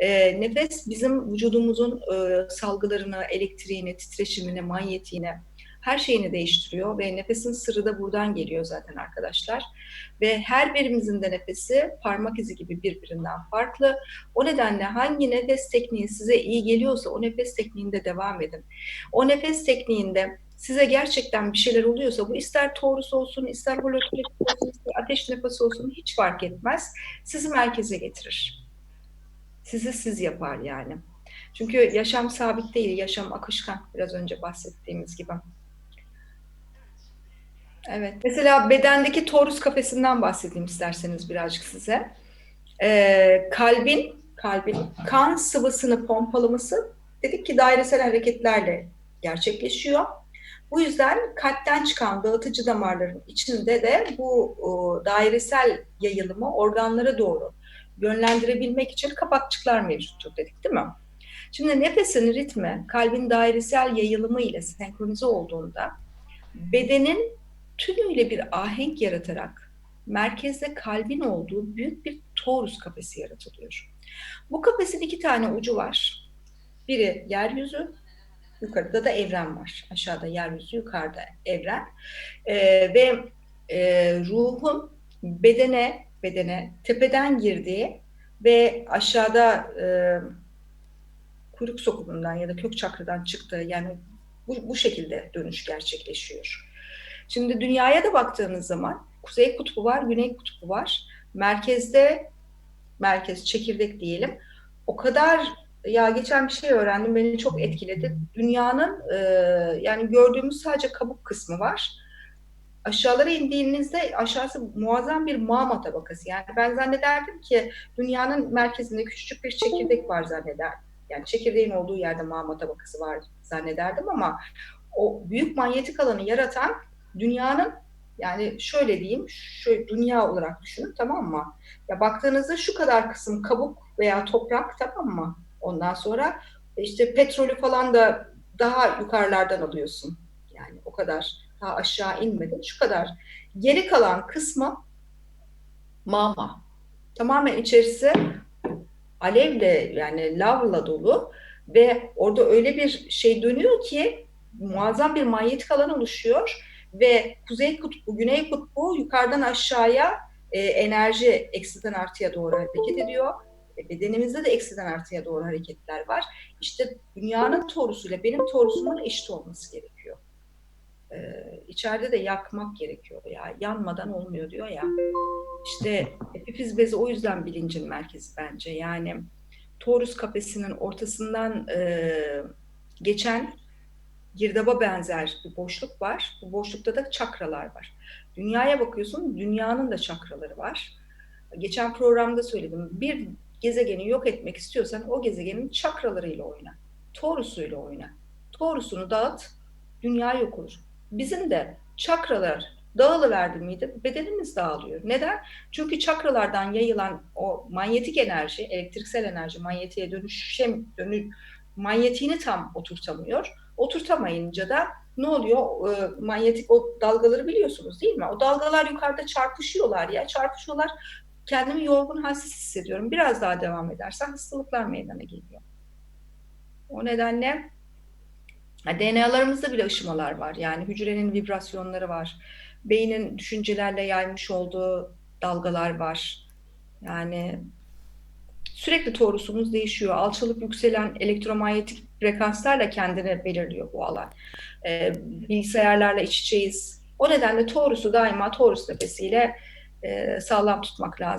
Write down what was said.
E, nefes bizim vücudumuzun e, salgılarını, elektriğini, titreşimini, manyetiğini, her şeyini değiştiriyor ve nefesin sırrı da buradan geliyor zaten arkadaşlar. Ve her birimizin de nefesi parmak izi gibi birbirinden farklı. O nedenle hangi nefes tekniği size iyi geliyorsa o nefes tekniğinde devam edin. O nefes tekniğinde size gerçekten bir şeyler oluyorsa bu ister torus olsun, ister holotropik olsun, ister ateş nefesi olsun hiç fark etmez. Sizi merkeze getirir. Sizi siz yapar yani. Çünkü yaşam sabit değil, yaşam akışkan. Biraz önce bahsettiğimiz gibi. Evet. Mesela bedendeki torus kafesinden bahsedeyim isterseniz birazcık size. Ee, kalbin, kalbin kan sıvısını pompalaması dedik ki dairesel hareketlerle gerçekleşiyor. Bu yüzden kalpten çıkan dağıtıcı damarların içinde de bu o, dairesel yayılımı organlara doğru yönlendirebilmek için kapakçıklar mevcuttur dedik değil mi? Şimdi nefesin ritmi kalbin dairesel yayılımı ile senkronize olduğunda bedenin tümüyle bir ahenk yaratarak merkezde kalbin olduğu büyük bir torus kafesi yaratılıyor. Bu kafesin iki tane ucu var. Biri yeryüzü, yukarıda da evren var. Aşağıda yeryüzü, yukarıda evren. Ee, ve e, ruhun bedene bedene tepeden girdiği ve aşağıda e, kuyruk sokumundan ya da kök çakradan çıktığı yani bu, bu şekilde dönüş gerçekleşiyor. Şimdi dünyaya da baktığınız zaman kuzey kutbu var, güney kutbu var. Merkezde merkez çekirdek diyelim. O kadar ya geçen bir şey öğrendim beni çok etkiledi. Dünyanın e, yani gördüğümüz sadece kabuk kısmı var. Aşağılara indiğinizde aşağısı muazzam bir mağma tabakası. Yani ben zannederdim ki dünyanın merkezinde küçücük bir çekirdek var zannederdim. Yani çekirdeğin olduğu yerde mağma tabakası var zannederdim ama o büyük manyetik alanı yaratan dünyanın yani şöyle diyeyim, şöyle dünya olarak düşünün tamam mı? Ya baktığınızda şu kadar kısım kabuk veya toprak tamam mı? Ondan sonra işte petrolü falan da daha yukarılardan alıyorsun. Yani o kadar daha aşağı inmedin. Şu kadar. Geri kalan kısmı mama. Tamamen içerisi alevle yani lavla dolu ve orada öyle bir şey dönüyor ki muazzam bir manyetik alan oluşuyor ve kuzey kutbu, güney kutbu yukarıdan aşağıya e, enerji eksiden artıya doğru hareket ediyor. E, bedenimizde de eksiden artıya doğru hareketler var. İşte dünyanın torusuyla benim torusumun eşit olması gerekiyor. Ee, içeride de yakmak gerekiyor ya. Yanmadan olmuyor diyor ya. İşte epifiz bezi o yüzden bilincin merkezi bence. Yani torus kafesinin ortasından e, geçen girdaba benzer bir boşluk var. Bu boşlukta da çakralar var. Dünyaya bakıyorsun, dünyanın da çakraları var. Geçen programda söyledim. Bir gezegeni yok etmek istiyorsan o gezegenin çakralarıyla oyna. Torusuyla oyna. Torusunu dağıt, dünya yok olur. Bizim de çakralar dağılıverdi miydi bedenimiz dağılıyor. Neden? Çünkü çakralardan yayılan o manyetik enerji, elektriksel enerji manyetiğe dönüşüm, dönü, manyetiğini tam oturtamıyor. Oturtamayınca da ne oluyor? E, manyetik o dalgaları biliyorsunuz değil mi? O dalgalar yukarıda çarpışıyorlar ya, çarpışıyorlar. Kendimi yorgun, halsiz hissediyorum. Biraz daha devam ederse hastalıklar meydana geliyor. O nedenle DNA'larımızda bile ışımalar var. Yani hücrenin vibrasyonları var. Beynin düşüncelerle yaymış olduğu dalgalar var. Yani sürekli torusumuz değişiyor. Alçalıp yükselen elektromanyetik frekanslarla kendini belirliyor bu alan. Ee, bilgisayarlarla iç içeyiz. O nedenle torusu daima torus nefesiyle e, sağlam tutmak lazım.